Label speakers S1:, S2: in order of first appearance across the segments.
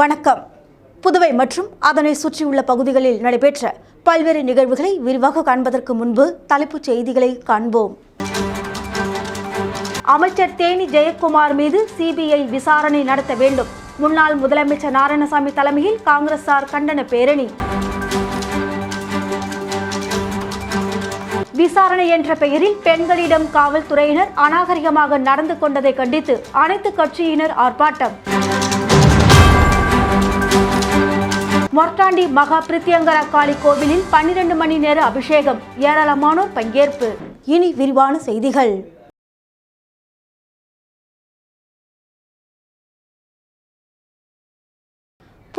S1: வணக்கம். புதுவை மற்றும் அதனை சுற்றியுள்ள பகுதிகளில் நடைபெற்ற பல்வேறு நிகழ்வுகளை விரிவாக காண்பதற்கு முன்பு தலைப்புச் செய்திகளை காண்போம். அமைச்சர் தேனி ஜெயக்குமார் மீது சிபிஐ விசாரணை நடத்த வேண்டும். முன்னாள் முதலமைச்சர் நாராயணசாமி தலைமையில் காங்கிரசார் கண்டன பேரணி. விசாரணை என்ற பெயரில் பெண்களிடம் காவல்துறையினர் அநாகரிகமாக நடந்து கொண்டதை கண்டித்து அனைத்து கட்சியினர் ஆர்ப்பாட்டம். மொர்டாண்டி மகா பிரித்தியங்கர காளி கோவிலில் பன்னிரண்டு மணி நேர அபிஷேகம். ஏராளமானோர் பங்கேற்பு. இனி விரிவான செய்திகள்.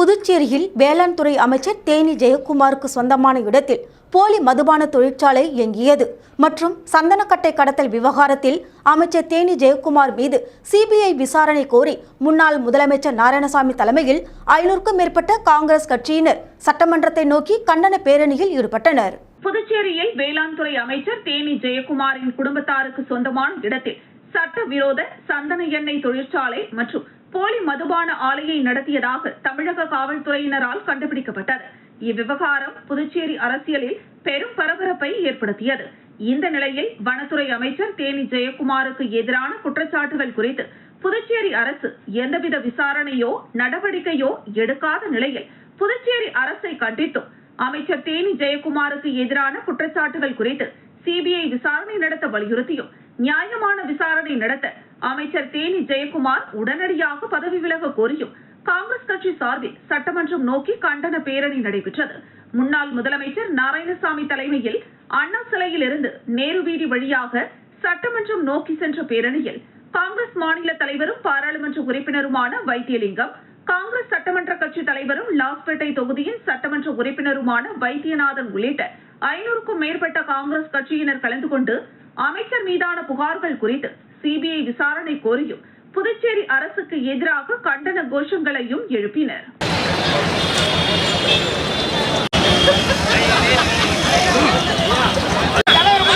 S1: புதுச்சேரியில் வேளாண் துறை அமைச்சர் தேனி ஜெயக்குமாருக்கு சொந்தமான இடத்தில் போலி மதுபான தொழிற்சாலை இயங்கியது மற்றும் சந்தனக்கட்டை கடத்தல் விவகாரத்தில் அமைச்சர் தேனி ஜெயக்குமார் மீது சிபிஐ விசாரணை கோரி முன்னாள் முதலமைச்சர் நாராயணசாமி தலைமையில் ஐநூறுக்கும் மேற்பட்ட காங்கிரஸ் கட்சியினர் சட்டமன்றத்தை நோக்கி கண்டன பேரணியில் ஈடுபட்டனர்.
S2: புதுச்சேரியில் வேளாண் துறை அமைச்சர் தேனி ஜெயக்குமாரின் குடும்பத்தாருக்கு சொந்தமான இடத்தில் சட்டவிரோத சந்தன எண்ணெய் தொழிற்சாலை மற்றும் போலி மதுபான ஆலையை நடத்தியதாக தமிழக காவல்துறையினரால் கண்டுபிடிக்கப்பட்டது. இவ்விவகாரம் புதுச்சேரி அரசியலில் பெரும் பரபரப்பை ஏற்படுத்தியது. இந்த நிலையில் வனத்துறை அமைச்சர் தேனி ஜெயக்குமாருக்கு எதிரான குற்றச்சாட்டுகள் குறித்து புதுச்சேரி அரசு எந்தவித விசாரணையோ நடவடிக்கையோ எடுக்காத நிலையில் புதுச்சேரி அரசை கண்டித்தும் அமைச்சர் தேனி ஜெயக்குமாருக்கு எதிரான குற்றச்சாட்டுகள் குறித்து சிபிஐ விசாரணை நடத்த வலியுறுத்தியும் நியாயமான விசாரணை நடத்த அமைச்சர் தேனி ஜெயக்குமார் உடனடியாக பதவி விலக கோரியும் காங்கிரஸ் கட்சி சார்பில் சட்டமன்றம் நோக்கி கண்டன பேரணி நடைபெற்றது. முன்னாள் முதலமைச்சர் நாராயணசாமி தலைமையில் அண்ணா சிலையில் இருந்து நேரு வீதி வழியாக சட்டமன்றம் நோக்கி சென்ற பேரணியில் காங்கிரஸ் மாநில தலைவரும் பாராளுமன்ற உறுப்பினருமான வைத்தியலிங்கம் காங்கிரஸ் சட்டமன்ற கட்சி தலைவரும் லாஸ்பேட்டை தொகுதியின் சட்டமன்ற உறுப்பினருமான வைத்தியநாதன் உள்ளிட்ட ஐநூறுக்கும் மேற்பட்ட காங்கிரஸ் கட்சியினர் கலந்து கொண்டு அமைச்சர் மீதான புகார்கள் குறித்து சிபிஐ விசாரணை கோரியும் புதுச்சேரி அரசுக்கு எதிராக கண்டன கோஷங்களையும் எழுப்பினர்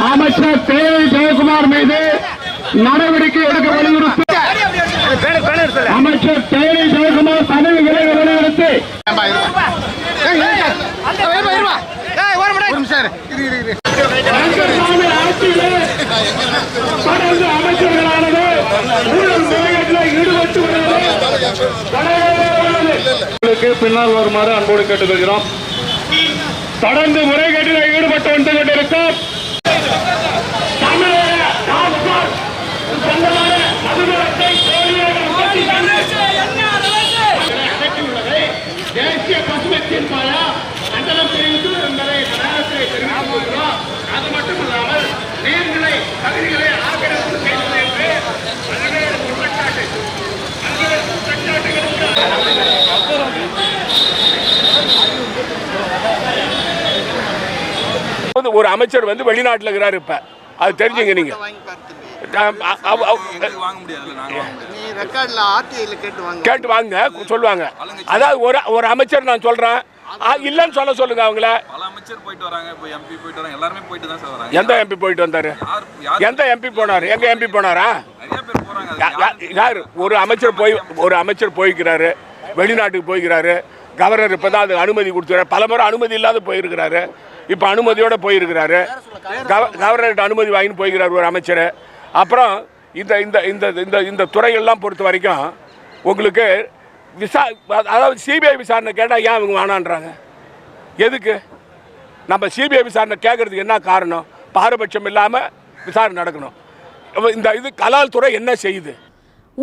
S3: அமைச்சர் தேவை ஜெயக்குமார் மீது நடவடிக்கை எடுக்க வலியுறுத்தி அமைச்சர் தேவை ஜெயக்குமார் பதவி விலக வலியுறுத்தி ரங்கசாமி ஆட்சியிலே தொடர்ந்து அமைச்சர்களானது ஊழல் முறைகேட்டில் ஈடுபட்டு. உங்களுக்கு பின்னால் வருமாறு அன்போடு கேட்டுக்கொள்கிறோம். தொடர்ந்து முறைகேட்டில் ஈடுபட்டு வந்து கொண்டிருக்கும் தேசிய பசுமை தீர்ப்பாயா கண்டனம் தெரிவித்து என்பதை நேரத்தில் தெரிவித்துக் கொள்கிறோம் அது மட்டுமல்லாமல் நீர்நிலை பகுதிகளை ஆக்கிரமிப்பு செய்தது என்று பல்வேறு குற்றச்சாட்டு பல்வேறு குற்றச்சாட்டுகளுக்கு
S4: வந்து ஒரு அமைச்சர் வந்து வெளிநாட்டில் இருக்கிறாரு இப்ப அது தெரிஞ்சுங்க நீங்க
S5: கேட்டு வாங்க.
S4: கேட்டு வாங்க சொல்லுவாங்க. அதாவது ஒரு ஒரு அமைச்சர் நான் சொல்றேன். இல்லைன்னு சொல்ல சொல்லுங்க அவங்கள.
S6: அமைச்சர் போயிட்டு வராங்க இப்போ எம்பி போயிட்டு வராங்க எல்லாருமே போயிட்டு தான் சார் வராங்க.
S4: எந்த எம்பி போயிட்டு வந்தாரு? எந்த எம்பி போனாரு? எங்க எம்பி போனாரா? யார்? ஒரு அமைச்சர் போய் ஒரு அமைச்சர் போய்க்கிறாரு வெளிநாட்டுக்கு போய்க்கிறாரு கவர்னர் இப்பதான் அது அனுமதி கொடுத்துறாரு பல முறை அனுமதி இல்லாத போயிருக்கிறாரு. இப்போ அனுமதியோட போயிருக்கிறாரு. கவ- கவர்னர்கிட்ட அனுமதி வாங்கின்னு போய்க்கிறாரு ஒரு அமைச்சர். அப்புறம் இந்த இந்த இந்த இந்த இந்த துறைகள்லாம் பொறுத்த வரைக்கும் உங்களுக்கு விசா அதாவது சிபிஐ விசாரணை கேட்டால் ஏன் இவங்க வேணான்றாங்க? எதுக்கு? நம்ம சிபிஐ விசாரணை கேட்கறதுக்கு என்ன காரணம்? பாரபட்சம் இல்லாமல் விசாரணை நடக்கணும். இந்த இது கலால் துறை என்ன செய்யுது?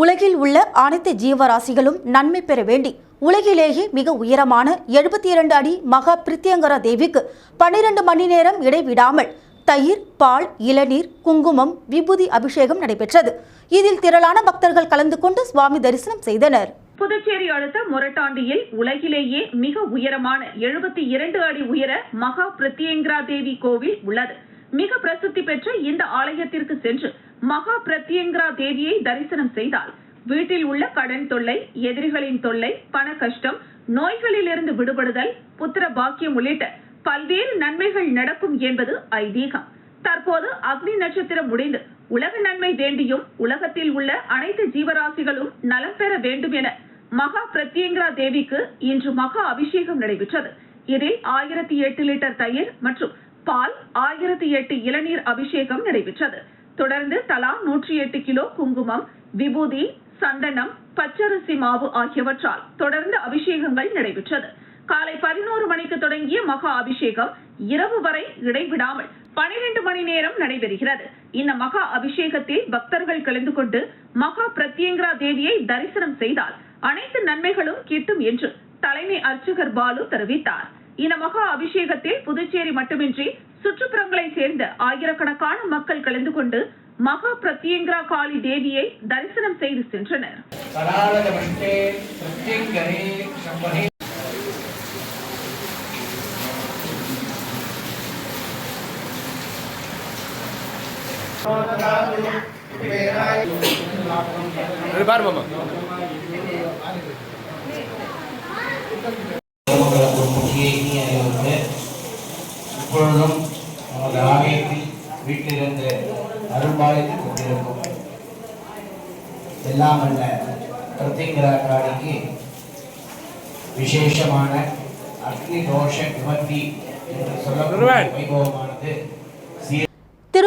S1: உலகில் உள்ள அனைத்து ஜீவராசிகளும் நன்மை பெற வேண்டி உலகிலேயே மிக உயரமான எழுபத்தி இரண்டு அடி மகா பிரித்தியங்கரா தேவிக்கு பன்னிரண்டு மணி நேரம் இடைவிடாமல் தயிர் பால் இளநீர் குங்குமம் விபூதி அபிஷேகம் நடைபெற்றது. இதில் திரளான பக்தர்கள் கலந்து கொண்டு சுவாமி தரிசனம் செய்தனர்.
S2: புதுச்சேரி அடுத்த மொரட்டாண்டியில் உலகிலேயே மிக உயரமான எழுபத்தி இரண்டு அடி உயர மகா பிரத்யேங்கிரா தேவி கோவில் உள்ளது. மிக பிரசித்தி பெற்ற இந்த ஆலயத்திற்கு சென்று மகா பிரத்யேங்கிரா தேவியை தரிசனம் செய்தால் வீட்டில் உள்ள கடன் தொல்லை எதிரிகளின் தொல்லை பண கஷ்டம் நோய்களிலிருந்து விடுபடுதல் புத்திர பாக்கியம் உள்ளிட்ட பல்வேறு நன்மைகள் நடக்கும் என்பது ஐதீகம். தற்போது அக்னி நட்சத்திரம் முடிந்து உலக நன்மை வேண்டியும் உலகத்தில் உள்ள அனைத்து ஜீவராசிகளும் நலம் பெற வேண்டும் என மகா பிரத்யங்கரா தேவிக்கு இன்று மகா அபிஷேகம் நடைபெற்றது. இதில் ஆயிரத்தி எட்டு லிட்டர் தயிர் மற்றும் பால் ஆயிரத்தி எட்டு இளநீர் அபிஷேகம் நடைபெற்றது. தொடர்ந்து தலா நூற்றி எட்டு கிலோ குங்குமம் விபூதி சந்தனம் பச்சரிசி மாவு ஆகியவற்றால் தொடர்ந்து அபிஷேகங்கள் நடைபெற்றது. காலை பதினோரு மணிக்கு தொடங்கிய மகா அபிஷேகம் இரவு வரை இடைவிடாமல் பனிரெண்டு மணி நேரம் நடைபெறுகிறது. இந்த மகா அபிஷேகத்தில் பக்தர்கள் கலந்து கொண்டு மகா பிரத்யங்கரா தேவியை தரிசனம் செய்தால் அனைத்து நன்மைகளும் கிட்டும் என்று தலைமை அர்ச்சகர் பாலு தெரிவித்தார். இந்த மகா அபிஷேகத்தில் புதுச்சேரி மட்டுமின்றி சுற்றுப்புறங்களை சேர்ந்த ஆயிரக்கணக்கான மக்கள் கலந்து கொண்டு மகா பிரத்யங்கரா காளி தேவியை தரிசனம் செய்து சென்றனர்.
S7: Oh, பாரு மாமா. இப்பொழுதும் நமது ஆலயத்தில் வீட்டிலிருந்து அரும்பாலயத்தில் கொண்டிருக்கும் எல்லாம் அல்ல பிரத்திங்கரா காளிக்கு விசேஷமான அக்னி தோஷ விமர்த்தி என்று சொல்லக்கூடிய வைபவமானது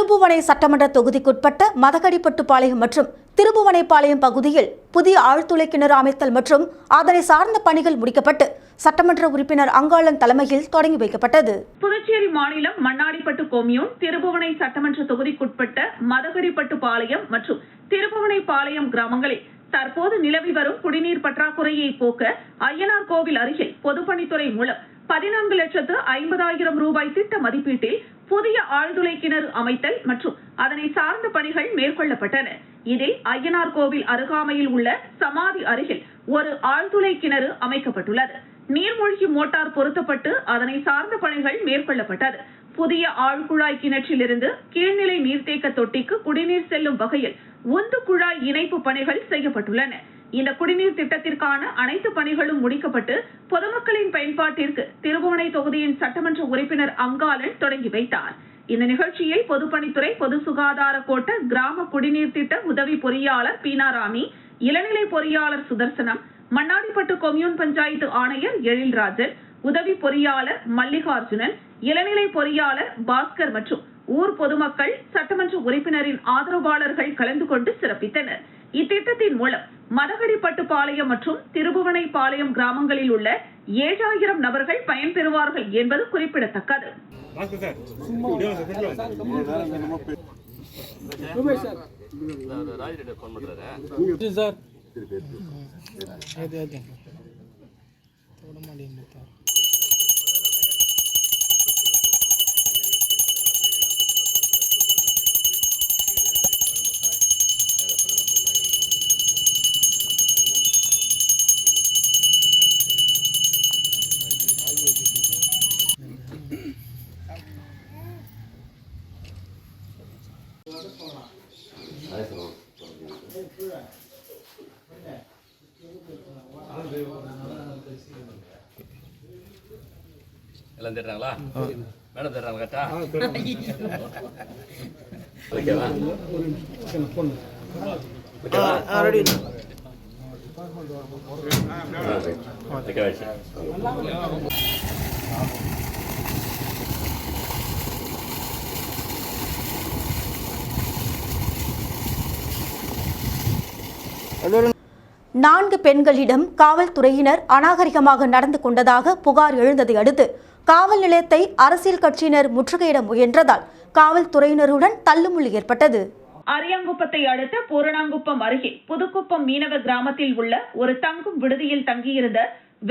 S1: திருபுவனை சட்டமன்ற தொகுதிக்குட்பட்ட மதகடிப்பட்டுப்பாளையம் மற்றும் திருபுவனைப்பாளையம் பகுதியில் புதிய ஆழ்துளை கிணறு அமைத்தல் மற்றும் அதனை சார்ந்த பணிகள் முடிக்கப்பட்டு சட்டமன்ற உறுப்பினர் அங்காளன் தலைமையில் தொடங்கி வைக்கப்பட்டது.
S2: புதுச்சேரி மாநிலம் மண்ணாடிப்பட்டு கோமியூன் திருபுவனை சட்டமன்ற தொகுதிக்குட்பட்ட மதகடிப்பட்டு பாளையம் மற்றும் திருபுவனை பாளையம் கிராமங்களில் தற்போது நிலவி வரும் குடிநீர் பற்றாக்குறையை போக்க அய்யனார் கோவில் அருகில் பொதுப்பணித்துறை மூலம் பதினான்கு லட்சத்து ஐம்பதாயிரம் ரூபாய் திட்ட மதிப்பீட்டில் புதிய ஆழ்துளை கிணறு அமைத்தல் மற்றும் அதனை சார்ந்த பணிகள் மேற்கொள்ளப்பட்டன. இதில் ஐயனார் கோவில் அருகாமையில் உள்ள சமாதி அருகில் ஒரு ஆழ்துளை கிணறு அமைக்கப்பட்டுள்ளது. நீர்மூழ்கி மோட்டார் பொருத்தப்பட்டு அதனை சார்ந்த பணிகள் மேற்கொள்ளப்பட்டது. புதிய ஆழ்குழாய் கிணற்றிலிருந்து கீழ்நிலை நீர்த்தேக்க தொட்டிக்கு குடிநீர் செல்லும் வகையில் உந்து குழாய் இணைப்பு பணிகள் செய்யப்பட்டுள்ளன. இந்த குடிநீர் திட்டத்திற்கான அனைத்து பணிகளும் முடிக்கப்பட்டு பொதுமக்களின் பயன்பாட்டிற்கு திருபுவனை தொகுதியின் சட்டமன்ற உறுப்பினர் அங்காளன் தொடங்கி வைத்தார். இந்த நிகழ்ச்சியை பொதுப்பணித்துறை பொது சுகாதார கோட்ட கிராம குடிநீர் திட்ட உதவி பொறியாளர் பீனாராமி இளநிலை பொறியாளர் சுதர்சனம் மண்ணாடிப்பட்டு கொம்யூன் பஞ்சாயத்து ஆணையர் எழில்ராஜன் உதவி பொறியாளர் மல்லிகார்ஜுனன் இளநிலை பொறியாளர் பாஸ்கர் மற்றும் ஊர் பொதுமக்கள் சட்டமன்ற உறுப்பினரின் ஆதரவாளர்கள் கலந்து கொண்டு சிறப்பித்தனர். இத்திட்டத்தின் மூலம் மதகடிப்பட்டுப்பாளையம் மற்றும் திருபுவனைப்பாளையம் கிராமங்களில் உள்ள ஏழாயிரம் நபர்கள் பயன்பெறுவார்கள் என்பது குறிப்பிடத்தக்கது.
S8: தேடுறாங்களா மேடம் தேடுறாங்க கரெக்டா ஓகேவா?
S1: நான்கு பெண்களிடம் காவல்துறையினர் அநாகரிகமாக நடந்து கொண்டதாக புகார் எழுந்ததை அடுத்து காவல் நிலையத்தை அரசியல் கட்சியினர் முற்றுகையிட முயன்றதால் காவல்துறையினருடன் தள்ளுமுள்ளு ஏற்பட்டது.
S2: அரியாங்குப்பத்தை அடுத்த பூரணாங்குப்பம் அருகே புதுக்குப்பம் மீனவ கிராமத்தில் உள்ள ஒரு தங்கும் விடுதியில் தங்கியிருந்த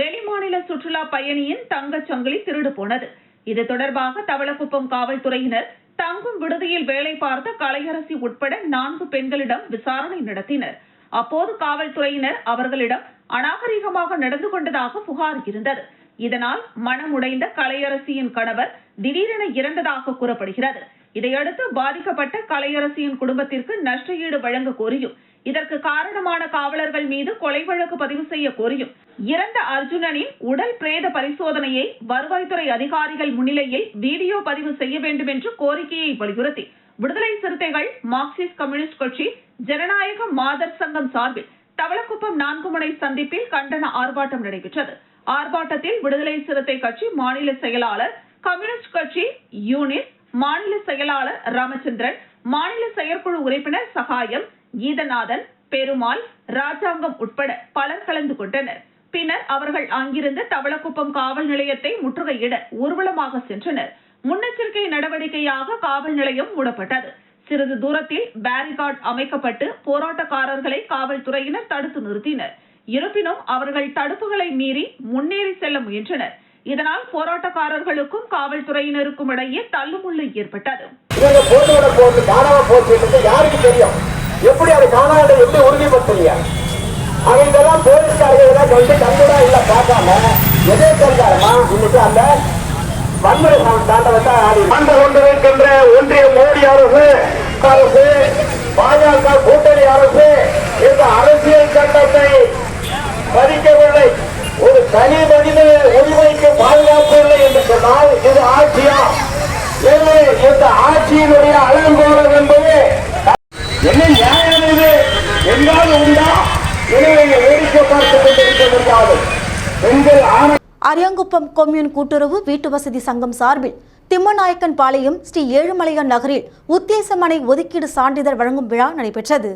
S2: வெளிமாநில சுற்றுலா பயணியின் தங்கச் சங்கிலி திருடு போனது. இது தொடர்பாக தவளக்குப்பம் காவல்துறையினர் தங்கும் விடுதியில் வேலை பார்த்த கலையரசி உட்பட நான்கு பெண்களிடம் விசாரணை நடத்தினர். அப்போது காவல்துறையினர் அவர்களிடம் அநாகரிகமாக நடந்து கொண்டதாக புகார் இருந்தது. இதனால் மனமுடைந்த கலையரசியின் கணவர் திடீரென இறந்ததாக கூறப்படுகிறது. இதையடுத்து பாதிக்கப்பட்ட கலையரசியின் குடும்பத்திற்கு நஷ்ட ஈடு வழங்க கோரியும் இதற்கு காரணமான காவலர்கள் மீது கொலை வழக்கு பதிவு செய்ய கோரியும் இறந்த அர்ஜுனனின் உடல் பிரேத பரிசோதனையை வருவாய்த்துறை அதிகாரிகள் முன்னிலையில் வீடியோ பதிவு செய்ய வேண்டும் என்று கோரிக்கையை வலியுறுத்தி விடுதலை சிறுத்தைகள் மார்க்சிஸ்ட் கம்யூனிஸ்ட் கட்சி ஜனநாயக மாதர் சங்கம் சார்பில் தவளக்குப்பம் நான்குமுனை சந்திப்பில் கண்டன ஆர்ப்பாட்டம் நடைபெற்றது. ஆர்ப்பாட்டத்தில் விடுதலை சிறுத்தை கட்சி மாநில செயலாளர் கம்யூனிஸ்ட் கட்சி யூனிட் மாநில செயலாளர் ராமச்சந்திரன் மாநில செயற்குழு உறுப்பினர் சகாயம் கீதநாதன் பெருமாள் ராஜாங்கம் உட்பட பலர் கலந்து கொண்டனர். பின்னர் அவர்கள் அங்கிருந்து தவளக்குப்பம் காவல் நிலையத்தை முற்றுகையிட ஊர்வலமாக சென்றனர். முன்னெச்சரிக்கை நடவடிக்கையாக காவல் நிலையம் மூடப்பட்டது. சிறிது தூரத்தில் பேரிகார்டு அமைக்கப்பட்டு போராட்டக்காரர்களை காவல்துறையினர் தடுத்து நிறுத்தினர். இருப்பினும் அவர்கள் தடுப்புகளை மீறி முன்னேறி செல்ல முயன்றனர். இதனால் போராட்டக்காரர்களுக்கும் காவல்துறையினருக்கும் இடையே தள்ளுமுள்ளு ஏற்பட்டது.
S3: யாருக்கு தெரியும்? எப்படி அது காணாத எப்படி உறுதிப்படுத்துறீங்க அவங்கெல்லாம் போலீஸ்காரங்க வந்து கண்டுடா இல்ல பார்க்காம. எதே தெரிஞ்சாருமா இன்னைக்கு அந்த வன்முறை தாண்டவத்தை ஆடி ஆண்டு கொண்டிருக்கின்ற ஒன்றிய மோடி அரசு அரசு பாஜக கூட்டணி அரசு இந்த அரசியல் சட்டத்தை மதிக்கவில்லை. ஒரு தனி மனித உரிமைக்கு பாதுகாப்பு இல்லை என்று சொன்னால் இது ஆட்சியா? எனவே இந்த ஆட்சியினுடைய அளவுகோலம் என்பது என்ன நியாயம் இது? எங்காவது உண்டா? எனவே வேடிக்கை பார்த்துக் கொண்டிருக்க முடியாது பெண்கள் ஆணை
S1: அரியாங்குப்பம் கொம்யூன் கூட்டுறவு வீட்டு வசதி சங்கம் சார்பில் திம்மநாயக்கன் பாளையம் ஸ்ரீ ஏழுமலையான் நகரில் உத்தேசமனை ஒதுக்கீடு சான்றிதழ் வழங்கும் விழா நடைபெற்றது.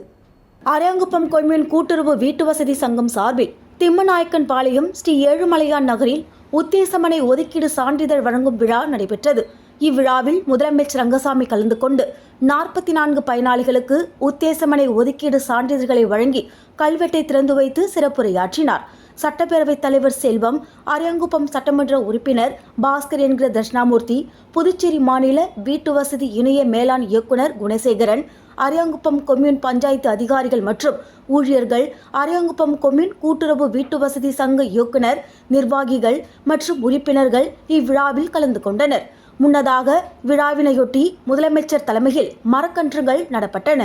S1: அரியாங்குப்பம் கொம்யூன் கூட்டுறவு வீட்டு வசதி சங்கம் சார்பில் திம்மநாயக்கன் பாளையம் ஸ்ரீ ஏழுமலையான் நகரில் உத்தேசமனை ஒதுக்கீடு சான்றிதழ் வழங்கும் விழா நடைபெற்றது. இவ்விழாவில் முதலமைச்சர் ரங்கசாமி கலந்து கொண்டு நாற்பத்தி நான்கு பயனாளிகளுக்கு உத்தேசமனை ஒதுக்கீடு சான்றிதழ்களை வழங்கி கல்வெட்டை திறந்து வைத்து சிறப்புரையாற்றினார். சட்டப்பேரவைத் தலைவர் செல்வம் அரியங்குப்பம் சட்டமன்ற உறுப்பினர் பாஸ்கர் என்கிற தட்சிணாமூர்த்தி புதுச்சேரி மாநில வீட்டு வசதி இணைய மேலாண் இயக்குனர் குணசேகரன் அரியாங்குப்பம் கொம்யூன் பஞ்சாயத்து அதிகாரிகள் மற்றும் ஊழியர்கள் அரியாங்குப்பம் கொம்யூன் கூட்டுறவு வீட்டு வசதி சங்க இயக்குனர் நிர்வாகிகள் மற்றும் உறுப்பினர்கள் இவ்விழாவில் கலந்து கொண்டனர். முன்னதாக விழாவினையொட்டி முதலமைச்சர் தலைமையில் மரக்கன்றுகள் நடப்பட்டன.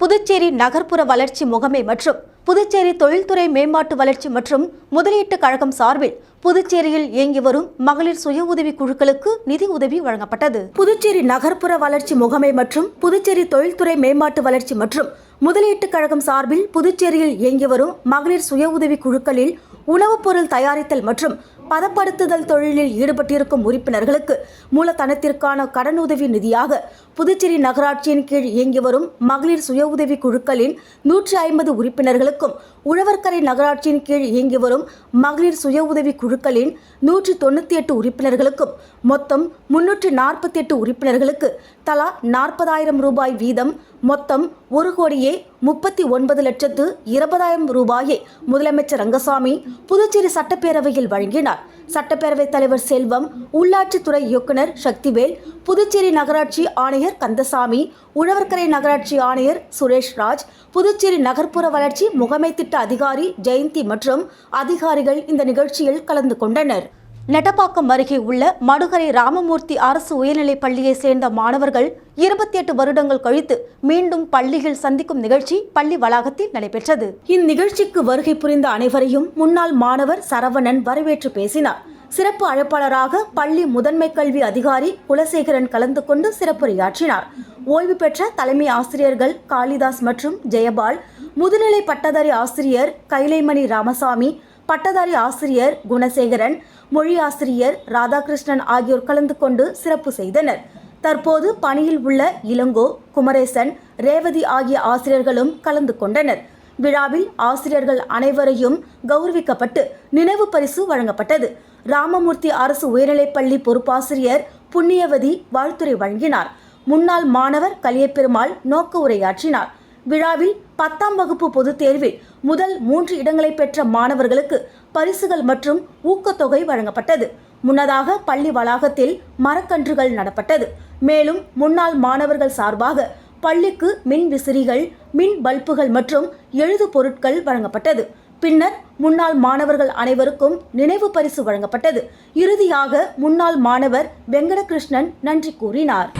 S1: புதுச்சேரி நகர்ப்புற வளர்ச்சி முகமை மற்றும் புதுச்சேரி தொழில்துறை மேம்பாட்டு வளர்ச்சி மற்றும் முதலீட்டுக் கழகம் சார்பில் புதுச்சேரியில் இயங்கி வரும் மகளிர் சுய உதவி குழுக்களுக்கு நிதி உதவி வழங்கப்பட்டது. புதுச்சேரி நகர்ப்புற வளர்ச்சி முகமை மற்றும் புதுச்சேரி தொழில்துறை மேம்பாட்டு வளர்ச்சி மற்றும் முதலீட்டுக் கழகம் சார்பில் புதுச்சேரியில் இயங்கி வரும் மகளிர் சுய உதவி குழுக்களில் உணவுப் பொருள் தயாரித்தல் மற்றும் பதப்படுத்துதல் தொழிலில் ஈடுபட்டிருக்கும் உறுப்பினர்களுக்கு மூலதனத்திற்கான கடனுதவி நிதியாக புதுச்சேரி நகராட்சியின் கீழ் இயங்கி வரும் மகளிர் சுய உதவி குழுக்களின் நூற்றி ஐம்பது உறுப்பினர்களுக்கும் உழவர்கரை நகராட்சியின் கீழ் இயங்கி வரும் மகளிர் சுய உதவி குழுக்களின் நூற்றி தொண்ணூற்றி எட்டு உறுப்பினர்களுக்கும் மொத்தம் முன்னூற்றி நாற்பத்தி எட்டு உறுப்பினர்களுக்கு தலா நாற்பதாயிரம் ரூபாய் வீதம் மொத்தம் ஒரு கோடியே முப்பத்தி ஒன்பது லட்சத்து இருபதாயிரம் ரூபாயை முதலமைச்சர் ரங்கசாமி புதுச்சேரி சட்டப்பேரவையில் வழங்கினார். சட்டப்பேரவைத் தலைவர் செல்வம் உள்ளாட்சித்துறை இயக்குனர் சக்திவேல் புதுச்சேரி நகராட்சி ஆணையர் கந்தசாமி உழவர்கரை நகராட்சி ஆணையர் சுரேஷ் ராஜ் புதுச்சேரி நகர்ப்புற வளர்ச்சி முகமை திட்ட அதிகாரி ஜெயந்தி மற்றும் அதிகாரிகள் இந்த நிகழ்ச்சியில் கலந்து கொண்டனர். நெட்டப்பாக்கம் அருகே உள்ள மடுகரை ராமமூர்த்தி அரசு உயர்நிலைப் பள்ளியை சேர்ந்த மாணவர்கள் இருபத்தி எட்டு வருடங்கள் கழித்து மீண்டும் பள்ளியில் சந்திக்கும் நிகழ்ச்சி பள்ளி வளாகத்தில் நடைபெற்றது. இந்நிகழ்ச்சிக்கு வருகை புரிந்த அனைவரையும் முன்னாள் மாணவர் சரவணன் வரவேற்று பேசினார். சிறப்பு அழைப்பாளராக பள்ளி முதன்மை கல்வி அதிகாரி குலசேகரன் கலந்து கொண்டு சிறப்புரையாற்றினார். ஓய்வு பெற்ற தலைமை ஆசிரியர்கள் காளிதாஸ் மற்றும் ஜெயபால் முதுநிலை பட்டதாரி ஆசிரியர் கைலைமணி ராமசாமி பட்டதாரி ஆசிரியர் குணசேகரன் மொழி ஆசிரியர் ராதாகிருஷ்ணன் ஆகியோர் கலந்து கொண்டு சிறப்பு செய்தனர். தற்போது பணியில் உள்ள இளங்கோ குமரேசன் ரேவதி ஆகிய ஆசிரியர்களும் கலந்து கொண்டனர். விழாவில் ஆசிரியர்கள் அனைவரையும் கௌரவிக்கப்பட்டு நினைவு பரிசு வழங்கப்பட்டது. ராமமூர்த்தி அரசு உயர்நிலைப்பள்ளி பொறுப்பாசிரியர் புண்ணியவதி வாழ்த்துரை வழங்கினார். முன்னாள் மாணவர் கலியப்பெருமாள் நோக்க உரையாற்றினார். விழாவில் பத்தாம் வகுப்பு பொதுத் தேர்வில் முதல் மூன்று இடங்களை பெற்ற மாணவர்களுக்கு பரிசுகள் மற்றும் ஊக்கத்தொகை வழங்கப்பட்டது. முன்னதாக பள்ளி வளாகத்தில் மரக்கன்றுகள் நடப்பட்டது. மேலும் முன்னாள் மாணவர்கள் சார்பாக பள்ளிக்கு மின் விசிறிகள் மின் பல்புகள் மற்றும் எழுது பொருட்கள் வழங்கப்பட்டது. பின்னர் முன்னாள் மாணவர்கள் அனைவருக்கும் நினைவு பரிசு வழங்கப்பட்டது. இறுதியாக முன்னாள் மாணவர் வெங்கடகிருஷ்ணன் நன்றி கூறினார்.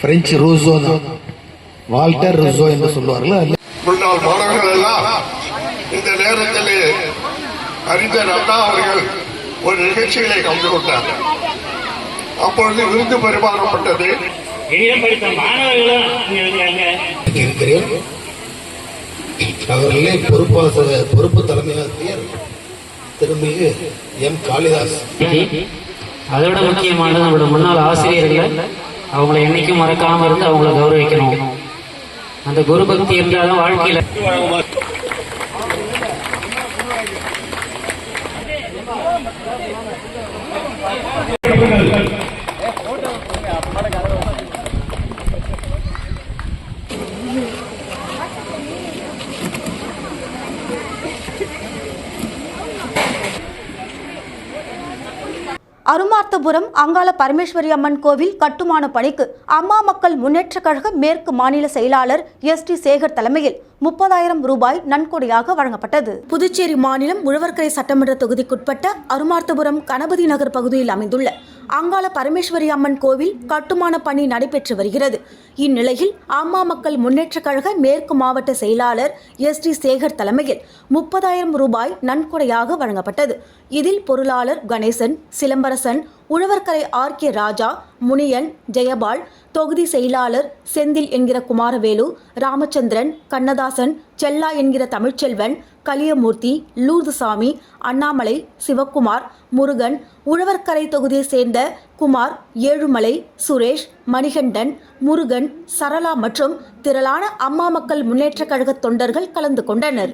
S9: பிரெஞ்சு ரூசோ தான். வால்டர் ரூசோ என்று சொல்வார்கள் அதில்
S3: முன்னாள் மாணவர்கள் எல்லாம் இந்த நேரத்தில்
S9: அறிஞர் அண்ணா அவர்கள் ஒரு நிகழ்ச்சிகளை கலந்து கொண்டார். அப்பொழுது விருது பரிமாறப்பட்டது. இருக்கிறேன். அவர்களே பொறுப்பாச பொறுப்பு தலைமை ஆசிரியர் திருமிகு எம் காளிதாஸ்.
S10: அதோட முக்கியமானது நம்மளோட முன்னாள் ஆசிரியர்கள். அவங்கள என்னைக்கும் மறக்காம இருந்து அவங்கள கௌரவிக்கணும். அந்த குரு பக்தி என்றாலும் வாழ்க்கையில
S1: அருமார்த்தபுரம் அங்காள பரமேஸ்வரி அம்மன் கோவில் கட்டுமான பணிக்கு அம்மா மக்கள் முன்னேற்றக் கழக மேற்கு மாநில செயலாளர் எஸ் டி சேகர் தலைமையில் முப்பதாயிரம் ரூபாய் நன்கொடையாக வழங்கப்பட்டது. புதுச்சேரி மாநிலம் உழவர்கரை சட்டமன்ற தொகுதிக்குட்பட்ட அருமார்த்தபுரம் கணபதி நகர் பகுதியில் அமைந்துள்ள அங்காள பரமேஸ்வரி அம்மன் கோவில் கட்டுமான பணி நடைபெற்று வருகிறது. இந்நிலையில் அம்மா மக்கள் முன்னேற்றக் கழக மேற்கு மாவட்ட செயலாளர் எஸ் டி சேகர் தலைமையில் முப்பதாயிரம் ரூபாய் நன்கொடையாக வழங்கப்பட்டது. இதில் பொருளாளர் கணேசன் சிலம்பரசன் உழவர்கரை ஆர் கே ராஜா முனியன் ஜெயபால் தொகுதி செயலாளர் செந்தில் என்கிற குமாரவேலு ராமச்சந்திரன் கண்ணதாசன் செல்லா என்கிற தமிழ்ச்செல்வன் கலியமூர்த்தி லூர்துசாமி அண்ணாமலை சிவக்குமார் முருகன் உழவர்கரை தொகுதியை சேர்ந்த குமார் ஏழுமலை சுரேஷ் மணிகண்டன் முருகன் சரளா மற்றும் திரளான அம்மா மக்கள் முன்னேற்றக் கழக தொண்டர்கள் கலந்து கொண்டனர்.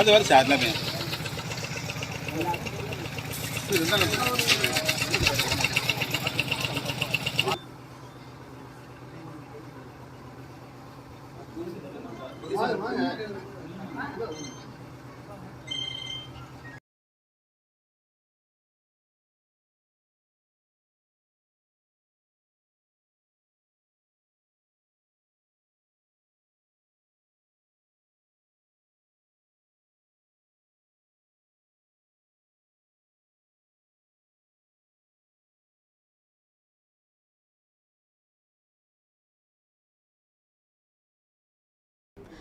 S1: வருது வருது சார் எல்லாமே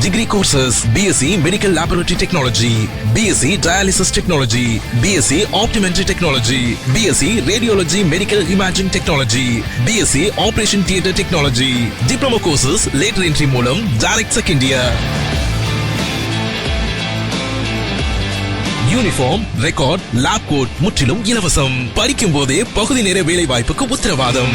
S11: Degree courses BSc Medical Laboratory Technology, BSc Dialysis Technology, BSc Optometry Technology, BSc Radiology Medical Imaging Technology, BSc Operation Theatre Technology, Diploma courses later entry மூலம் direct second year. Uniform record lab coat முற்றிலும் இலவசம் படிக்கும் போதே பகுதி நேர வேலை வாய்ப்புக்கு உத்தரவாதம்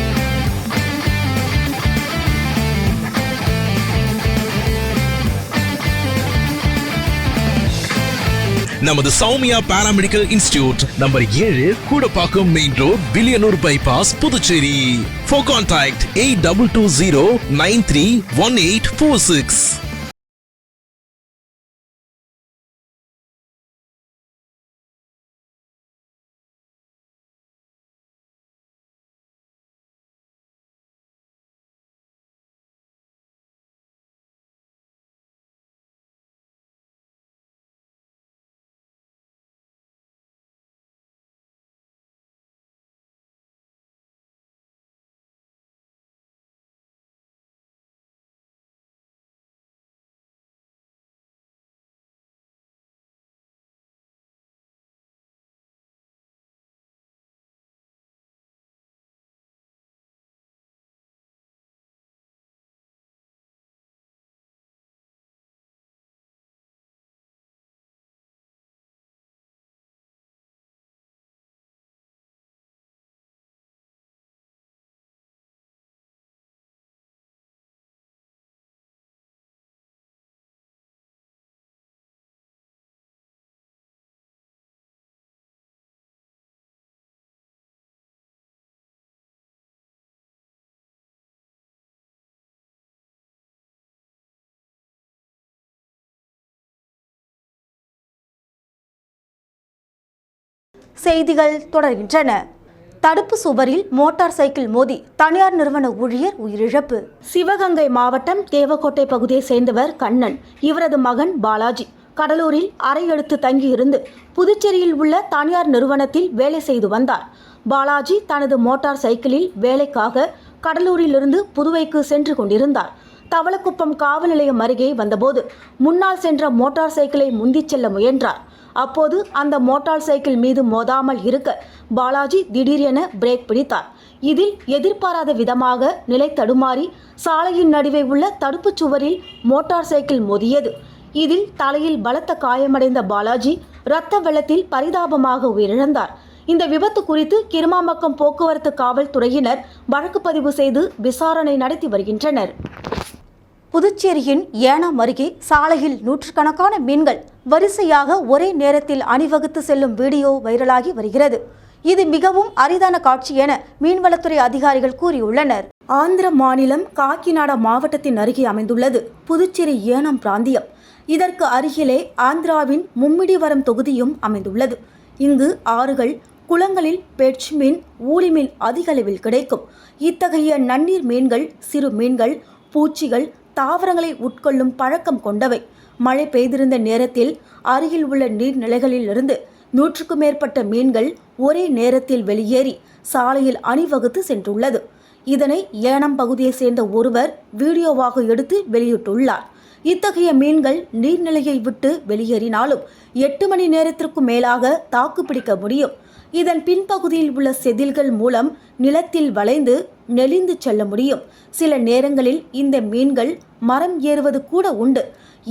S11: நமது சௌமியா பாராமெடிக்கல் இன்ஸ்டிடியூட் நம்பர் ஏழு Koodapakkam main road Villianur bypass Puducherry. For contact eight double two zero nine three one eight four six
S1: செய்திகள் தொடர்கின்றன. தடுப்பு சுவரில் மோட்டார் சைக்கிள் மோதி தனியார் நிறுவன ஊழியர் உயிரிழப்பு. சிவகங்கை மாவட்டம் தேவக்கோட்டை பகுதியை சேர்ந்தவர் கண்ணன் இவரது மகன் பாலாஜி. கடலூரில் அறையெடுத்து தங்கியிருந்து புதுச்சேரியில் உள்ள தனியார் நிறுவனத்தில் வேலை செய்து வந்தார். பாலாஜி தனது மோட்டார் சைக்கிளில் வேலைக்காக கடலூரிலிருந்து புதுவைக்கு சென்று கொண்டிருந்தார். தவளக்குப்பம் காவல் நிலையம் அருகே வந்தபோது முன்னால் சென்ற மோட்டார் சைக்கிளை முந்திச் செல்ல முயன்றார். அப்போது அந்த மோட்டார் சைக்கிள் மீது மோதாமல் இருக்க பாலாஜி திடீரென பிரேக் பிடித்தார். இதில் எதிர்பாராத விதமாக நிலை தடுமாறி சாலையின் நடுவே உள்ள தடுப்புச் சுவரில் மோட்டார் சைக்கிள் மோதியது. இதில் தலையில் பலத்த காயமடைந்த பாலாஜி இரத்த வெள்ளத்தில் பரிதாபமாக உயிரிழந்தார். இந்த விபத்து குறித்து கிருமாம்பக்கம் போக்குவரத்து காவல்துறையினர் வழக்கு பதிவு செய்து விசாரணை நடத்தி வருகின்றனர். புதுச்சேரியின் ஏனாம் அருகே சாலையில் நூற்றுக்கணக்கான மீன்கள் வரிசையாக ஒரே நேரத்தில் அணிவகுத்து செல்லும் வீடியோ வைரலாகி வருகிறது. இது மிகவும் அரிதான காட்சி என மீன்வளத்துறை அதிகாரிகள் கூறியுள்ளனர். ஆந்திர மாநிலம் காக்கிநாடா மாவட்டத்தின் அருகே அமைந்துள்ளது புதுச்சேரி ஏனாம் பிராந்தியம். இதற்கு அருகிலே ஆந்திராவின் மும்மிடிவரம் தொகுதியும் அமைந்துள்ளது. இங்கு ஆறுகள் குளங்களில் பெட்ச் மீன் ஊளி மீன் அதிகளவில் கிடைக்கும். இத்தகைய நன்னீர் மீன்கள் சிறு மீன்கள் பூச்சிகள் தாவரங்களை உட்கொள்ளும் பழக்கம் கொண்டவை. மழை பெய்திருந்த நேரத்தில் அருகில் உள்ள நீர்நிலைகளிலிருந்து நூற்றுக்கும் மேற்பட்ட மீன்கள் ஒரே நேரத்தில் வெளியேறி சாலையில் அணிவகுத்து சென்றுள்ளது. இதனை ஏனம் பகுதியைச் சேர்ந்த ஒருவர் வீடியோவாக எடுத்து வெளியிட்டுள்ளார். இத்தகைய மீன்கள் நீர்நிலையை விட்டு வெளியேறினாலும் எட்டு மணி நேரத்திற்கும் மேலாக தாக்குப்பிடிக்க முடியும். இதன் பின்பகுதியில் உள்ள செதில்கள் மூலம் நிலத்தில் வளைந்து நெளிந்து செல்ல முடியும். சில நேரங்களில் இந்த மீன்கள் மரம் ஏறுவது கூட உண்டு.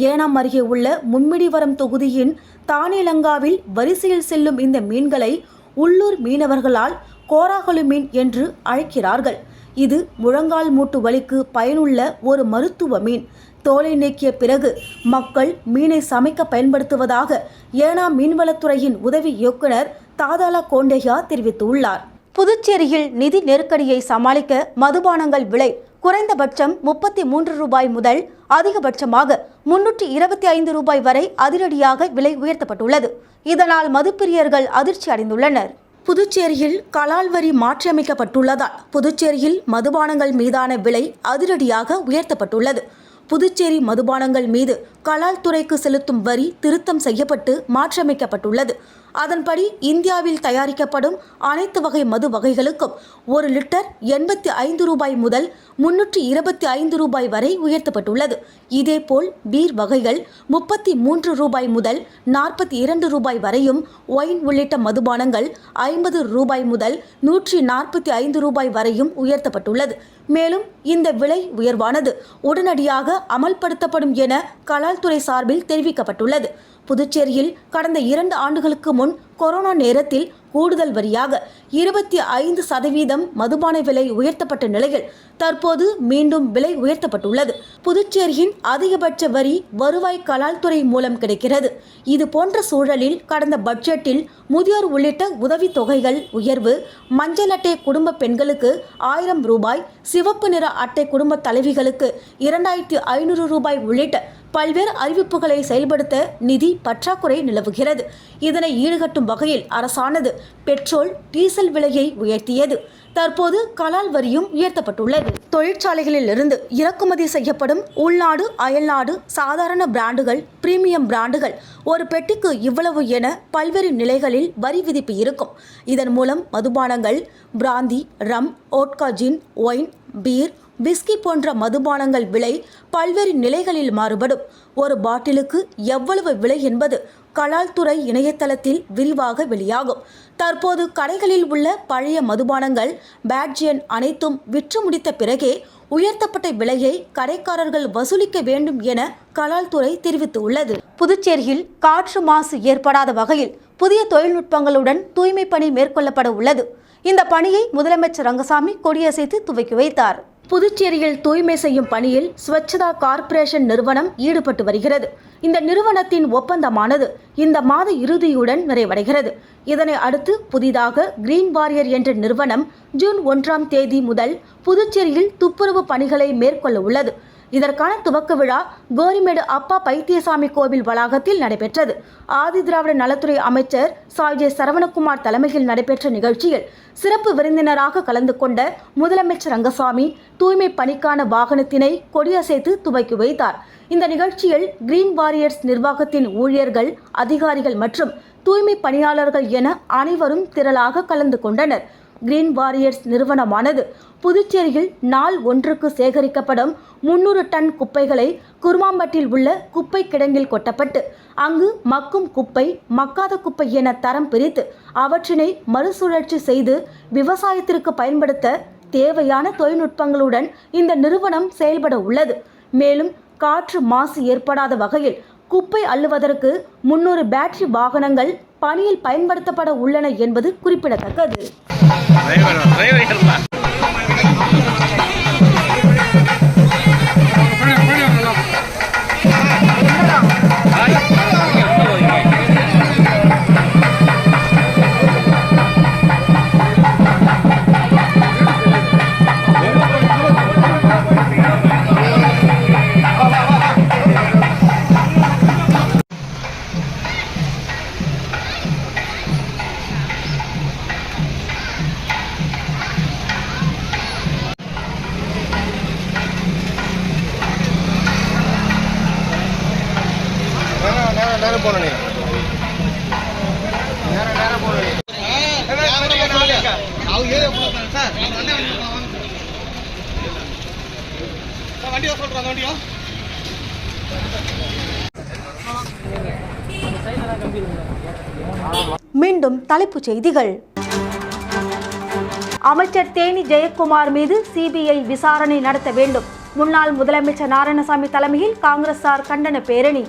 S1: ஏனாம் அருகே உள்ள மும்மிடிவரம் தொகுதியின் தானிலங்காவில் வரிசையில் செல்லும் இந்த மீன்களை உள்ளூர் மீனவர்களால் கோராகலு மீன் என்று அழைக்கிறார்கள். இது முழங்கால் மூட்டு வலிக்கு பயனுள்ள ஒரு மருத்துவ மீன். தோலை நீக்கிய பிறகு மக்கள் மீனை சமைக்க பயன்படுத்துவதாக ஏனாம் மீன்வளத்துறையின் உதவி இயக்குனர் தாதாலா கோண்டையா தெரிவித்துள்ளார். புதுச்சேரியில் நிதி நெருக்கடியை சமாளிக்க மதுபானங்கள் விலை குறைந்தபட்சம் முப்பத்தி மூன்று ரூபாய் முதல் அதிகபட்சமாக முன்னூற்றி இருபத்தி ஐந்து ரூபாய் வரை அதிரடியாக விலை உயர்த்தப்பட்டுள்ளது. இதனால் மதுப்பிரியர்கள் அதிர்ச்சி அடைந்துள்ளனர். புதுச்சேரியில் கலால் வரி மாற்றியமைக்கப்பட்டுள்ளதால் புதுச்சேரியில் மதுபானங்கள் மீதான விலை அதிரடியாக உயர்த்தப்பட்டுள்ளது. புதுச்சேரி மதுபானங்கள் மீது கலால் துறைக்கு செலுத்தும் வரி திருத்தம் செய்யப்பட்டு மாற்றியமைக்கப்பட்டுள்ளது. அதன்படி இந்தியாவில் தயாரிக்கப்படும் அனைத்து வகை மது வகைகளுக்கும் ஒரு லிட்டர் எண்பத்தி ஐந்து ரூபாய் முதல் முன்னூற்றி இருபத்தி ஐந்து ரூபாய் வரை உயர்த்தப்பட்டுள்ளது. இதேபோல் பீர் வகைகள் முப்பத்தி மூன்று ரூபாய் முதல் நாற்பத்தி இரண்டு ரூபாய் வரையும் ஒயின் உள்ளிட்ட மதுபானங்கள் ஐம்பது ரூபாய் முதல் நூற்றி நாற்பத்தி ஐந்து ரூபாய் வரையும் உயர்த்தப்பட்டுள்ளது. மேலும் இந்த விலை உயர்வானது உடனடியாக அமல்படுத்தப்படும் என கலால்துறை சார்பில் தெரிவிக்கப்பட்டுள்ளது. புதுச்சேரியில் கடந்த இரண்டு ஆண்டுகளுக்கு முன் கொரோனா நேரத்தில் கூடுதல் வரியாக இருபத்தி ஐந்து சதவீதம் மதுபான விலை உயர்த்தப்பட்ட நிலையில் தற்போது மீண்டும் விலை உயர்த்தப்பட்டுள்ளது. புதுச்சேரியின் அதிகபட்ச வரி வருவாய் கலால்துறை மூலம் கிடைக்கிறது. இது போன்ற சூழலில் கடந்த பட்ஜெட்டில் முதியோர் உள்ளிட்ட உதவித் தொகைகள் உயர்வு மஞ்சள் அட்டை குடும்ப பெண்களுக்கு ஆயிரம் ரூபாய் சிவப்பு நிற அட்டை குடும்ப தலைவிகளுக்கு இரண்டாயிரத்தி ஐநூறு ரூபாய் உள்ளிட்ட பல்வேறு அறிவிப்புகளை செயல்படுத்த நிதி பற்றாக்குறை நிலவுகிறது. இதனை ஈடுகட்டும் வகையில் அரசானது பெட்ரோல் டீசல் விலையை உயர்த்தியது. தற்போது கலால் வரியும் உயர்த்தப்பட்டுள்ளது. தொழிற்சாலைகளில் இருந்து இறக்குமதி செய்யப்படும் உள்நாடு அயல்நாடு சாதாரண பிராண்டுகள் பிரீமியம் பிராண்டுகள் ஒரு பெட்டிக்கு இவ்வளவு என பல்வேறு நிலைகளில் வரி விதிப்பு இருக்கும். இதன் மூலம் மதுபானங்கள் brandy rum vodka gin wine beer whisky போன்ற மதுபானங்கள் விலை பல்வேறு நிலைகளில் மாறுபடும். ஒரு பாட்டிலுக்கு எவ்வளவு விலை என்பது கலால்துறை இணையதளத்தில் விரிவாக வெளியாகும். தற்போது கடைகளில் உள்ள பழைய மதுபானங்கள் பேட்ஜியன் அனைத்தும் விற்று முடித்த பிறகே உயர்த்தப்பட்ட விலையை கடைக்காரர்கள் வசூலிக்க வேண்டும் என கலால்துறை தெரிவித்துள்ளது. புதுச்சேரியில் காற்று மாசு ஏற்படாத வகையில் புதிய தொழில்நுட்பங்களுடன் தூய்மை பணி மேற்கொள்ளப்பட உள்ளது. இந்த பணியை முதலமைச்சர் ரங்கசாமி கொடியசைத்து துவக்கி வைத்தார். புதுச்சேரியில் தூய்மை செய்யும் பணியில் ஸ்வச்சதா கார்ப்பரேஷன் நிறுவனம் ஈடுபட்டு வருகிறது. இந்த நிறுவனத்தின் ஒப்பந்தமானது இந்த மாத இறுதியுடன் நிறைவடைகிறது. இதனை அடுத்து புதிதாக கிரீன் வாரியர் என்ற நிறுவனம் ஜூன் ஒன்றாம் தேதி முதல் புதுச்சேரியில் துப்புரவு பணிகளை மேற்கொள்ள உள்ளது. இதற்கான துவக்க விழா கோரிமேடு அப்பா பைத்தியசாமி கோவில் வளாகத்தில் நடைபெற்றது. ஆதிதிராவிட நலத்துறை அமைச்சர் சாய்ஜே சரவணகுமார் தலைமையில் நடைபெற்ற நிகழ்ச்சியில் சிறப்பு விருந்தினராக கலந்து கொண்ட முதலமைச்சர் ரங்கசாமி தூய்மை பணிக்கான வாகனத்தினை கொடியசைத்து துவக்கி வைத்தார். இந்த நிகழ்ச்சியில் கிரீன் வாரியர்ஸ் நிர்வாகத்தின் ஊழியர்கள் அதிகாரிகள் மற்றும் தூய்மை பணியாளர்கள் என அனைவரும் திரளாக கலந்து கொண்டனர். கிரீன் வாரியர்ஸ் நிறுவனமானது. புதுச்சேரியில் நாள் ஒன்றுக்கு சேகரிக்கப்படும் முன்னூறு டன் குப்பைகளை குருமாம்பட்டில் உள்ள குப்பை கிடங்கில் கொட்டப்பட்டு அங்கு மக்கும் குப்பை மக்காத குப்பை என தரம் பிரித்து அவற்றினை மறுசுழற்சி செய்து விவசாயத்திற்கு பயன்படுத்த தேவையான தொழில்நுட்பங்களுடன் இந்த நிறுவனம் செயல்பட உள்ளது. மேலும் காற்று மாசு ஏற்படாத வகையில் குப்பை அள்ளுவதற்கு முன்னூறு பேட்டரி வாகனங்கள் பணியில் பயன்படுத்தப்பட உள்ளன என்பது குறிப்பிடத்தக்கது.
S5: வண்டியா சொல்றாங்க வண்டியா.
S1: மீண்டும் தலைப்புச் செய்திகள். அமைச்சர் தேனி ஜெயக்குமார் மீது சிபிஐ விசாரணை நடத்த வேண்டும். முன்னாள் முதலமைச்சர் நாராயணசாமி தலைமையில் காங்கிரசார் கண்டன பேரணி.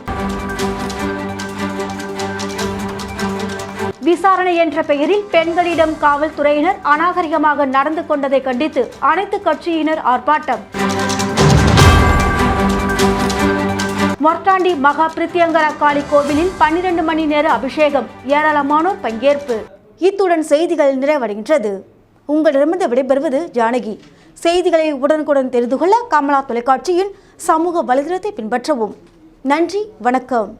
S1: விசாரணை என்ற பெயரில் பெண்களிடம் காவல்துறையினர் அநாகரிகமாக நடந்து கொண்டதை கண்டித்து அனைத்து கட்சியினர் ஆர்ப்பாட்டம். மொர்டாண்டி மகா பிரித்தியங்கர காளி கோவிலில் பன்னிரண்டு மணி நேர அபிஷேகம். ஏராளமானோர் பங்கேற்பு. இத்துடன் செய்திகள் நிறைவடைகின்றது. உங்களிடமிருந்து விடைபெறுவது ஜானகி. செய்திகளை உடனுக்குடன் தெரிந்து கொள்ள கமலா தொலைக்காட்சியின் சமூக வலைதளத்தை பின்பற்றவும். நன்றி வணக்கம்.